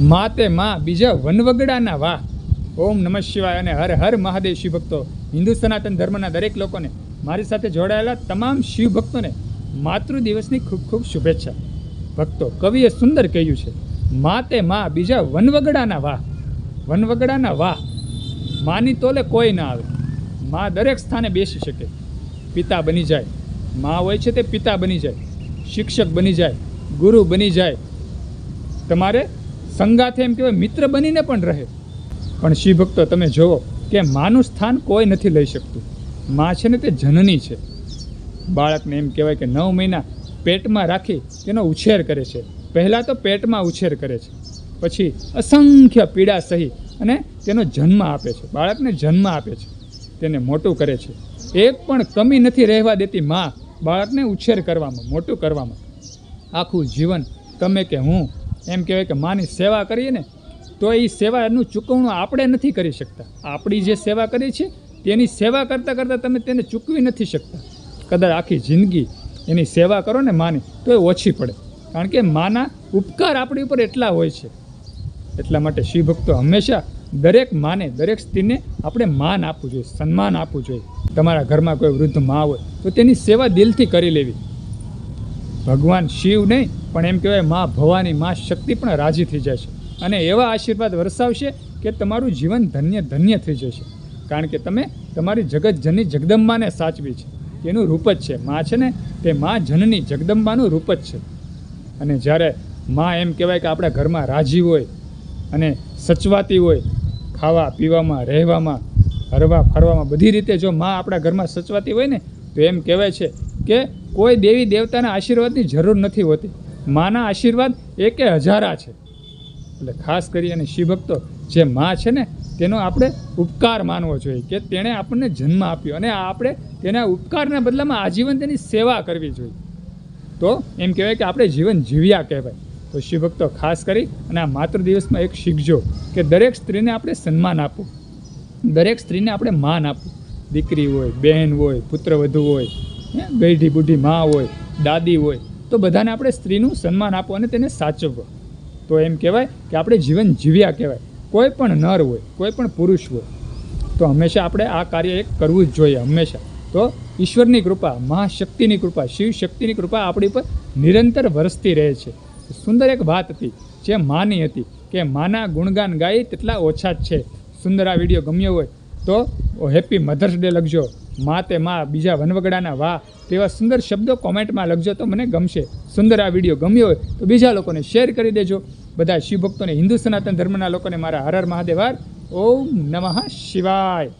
મા તે માં બીજા વનવગડાના વાહ. ઓમ નમઃ શિવાય અને હર હર મહાદેવ શિવ ભક્તો હિન્દુ સનાતન ધર્મના દરેક લોકોને મારી સાથે જોડાયેલા તમામ શિવ ભક્તોને માતૃ દિવસની ખૂબ ખૂબ શુભેચ્છા. ભક્તો, કવિએ સુંદર કહ્યું છે મા તે માં બીજા વનવગડાના વાહ. વનવગડાના વાહ. માની તોલે કોઈ ના આવે. મા દરેક સ્થાને બેસી શકે. પિતા બની જાય. મા હોય છે તે પિતા બની જાય. શિક્ષક બની જાય. ગુરુ બની જાય. તમારે સંગાથે એમ કહેવાય, મિત્ર બનીને પણ રહે. પણ શિવ ભક્તો તમે જુઓ કે માનું સ્થાન કોઈ નથી લઈ શકતું. માં છે ને તે જનની છે. બાળકને એમ કહેવાય કે નવ મહિના પેટમાં રાખી તેનો ઉછેર કરે છે. પહેલાં તો પેટમાં ઉછેર કરે છે. પછી અસંખ્ય પીડા સહી અને તેનો જન્મ આપે છે. બાળકને જન્મ આપે છે. તેને મોટું કરે છે. એક પણ કમી નથી રહેવા દેતી માં બાળકને ઉછેર કરવામાં, મોટું કરવામાં. આખું જીવન તમે કે હું એમ કહેવાય કે માની સેવા કરીએ ને, તો એ સેવાનું ચૂકવણું આપણે નથી કરી શકતા. આપણી જે સેવા કરી છે તેની સેવા કરતાં કરતાં તમે તેને ચૂકવી નથી શકતા. કદાચ આખી જિંદગી એની સેવા કરો ને માની, તો એ ઓછી પડે. કારણ કે માના ઉપકાર આપણી ઉપર એટલા હોય છે. એટલા માટે શિવ ભક્તો હંમેશા દરેક માને, દરેક સ્ત્રીને આપણે માન આપવું જોઈએ, સન્માન આપવું જોઈએ. તમારા ઘરમાં કોઈ વૃદ્ધ મા હોય, તો તેની સેવા દિલથી કરી લેવી. ભગવાન શિવ નહીં પણ એમ કહેવાય, મા ભવાની મા શક્તિ પણ રાજી થઈ જશે અને એવા આશીર્વાદ વરસાવશે કે તમારું જીવન ધન્ય ધન્ય થઈ જશે. કારણ કે તમે તમારી જગતજનની જગદંબાને સાચવી છે. એનું રૂપ જ છે. મા છે ને, તે મા જનની જગદંબાનું રૂપ જ છે. અને જ્યારે મા એમ કહેવાય કે આપણા ઘરમાં રાજી હોય અને સચવાતી હોય, ખાવા, પીવામાં, રહેવામાં, હરવા, ફરવામાં, બધી રીતે જો મા આપણા ઘરમાં સચવાતી હોય ને, તો એમ કહેવાય છે કે કોઈ દેવી દેવતાના આશીર્વાદની જરૂર નથી હોતી. માના આશીર્વાદ એકે હજારા છે. એટલે ખાસ કરી અને શિવભક્તો, જે મા છે ને, તેનો આપણે ઉપકાર માનવો જોઈએ કે તેણે આપણને જન્મ આપ્યો અને આપણે તેના ઉપકારના બદલામાં આજીવન તેની સેવા કરવી જોઈએ. તો એમ કહેવાય કે આપણે જીવન જીવ્યા કહેવાય. તો શિવભક્તો ખાસ કરી અને આ માતૃ દિવસમાં એક શીખજો કે દરેક સ્ત્રીને આપણે સન્માન આપવું. દરેક સ્ત્રીને આપણે માન આપવું. દીકરી હોય બહેન હોય પુત્રવધુ હોય ગઈઢી બુઢી મા હોય, દાદી હોય તો બધાને આપણે સ્ત્રીનું સન્માન આપો અને તેને સાચવવું. તો એમ કહેવાય કે આપણે જીવન જીવ્યા કહેવાય. કોઈ પણ નર હોય, કોઈ પણ પુરુષ હોય, તો હંમેશા આપણે આ કાર્ય એક કરવું જ જોઈએ, હંમેશા. તો ઈશ્વરની કૃપા, મહાશક્તિની કૃપા શિવ શક્તિની કૃપા આપણી પર નિરંતર વરસતી રહે છે. સુંદર એક વાત હતી, જે માની હતી કે માના ગુણગાન ગાય તેટલા ઓછા જ છે. સુંદર આ વીડિયો ગમ્યો હોય તો હેપી મધર્સ ડે લખજો. મા તે મા બીજા વનવગડાના વાહ તેવા સુંદર શબ્દો કોમેન્ટમાં લખજો તો મને ગમશે. સુંદર આ વીડિયો ગમ્યો હોય તો બીજા લોકોને શેર કરી દેજો. બધા શિવભક્તોને હિન્દુ સનાતન ધર્મના લોકોને મારા હર હર મહાદેવ ઓમ નમઃ શિવાય.